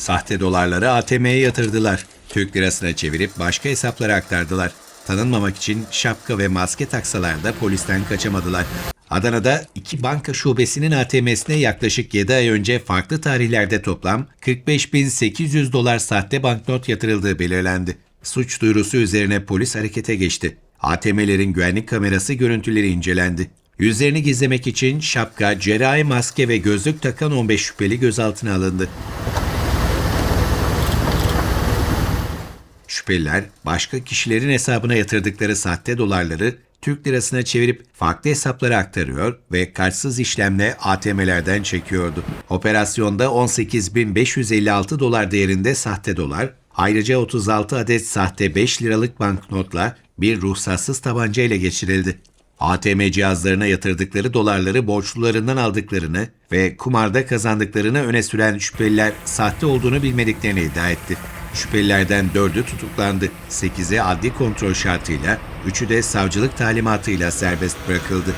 Sahte dolarları ATM'ye yatırdılar. Türk lirasına çevirip başka hesaplara aktardılar. Tanınmamak için şapka ve maske taksalar da polisten kaçamadılar. Adana'da iki banka şubesinin ATM'sine yaklaşık 7 ay önce farklı tarihlerde toplam 45.800 dolar sahte banknot yatırıldığı belirlendi. Suç duyurusu üzerine polis harekete geçti. ATM'lerin güvenlik kamerası görüntüleri incelendi. Yüzlerini gizlemek için şapka, cerrahi maske ve gözlük takan 15 şüpheli gözaltına alındı. Şüpheliler başka kişilerin hesabına yatırdıkları sahte dolarları Türk lirasına çevirip farklı hesaplara aktarıyor ve kartsız işlemle ATM'lerden çekiyordu. Operasyonda 18.556 dolar değerinde sahte dolar, ayrıca 36 adet sahte 5 liralık banknotla bir ruhsatsız tabanca ile geçirildi. ATM cihazlarına yatırdıkları dolarları borçlularından aldıklarını ve kumarda kazandıklarını öne süren şüpheliler sahte olduğunu bilmediklerini iddia etti. Şüphelilerden 4'ü tutuklandı. 8'i adli kontrol şartıyla, 3'ü de savcılık talimatıyla serbest bırakıldı.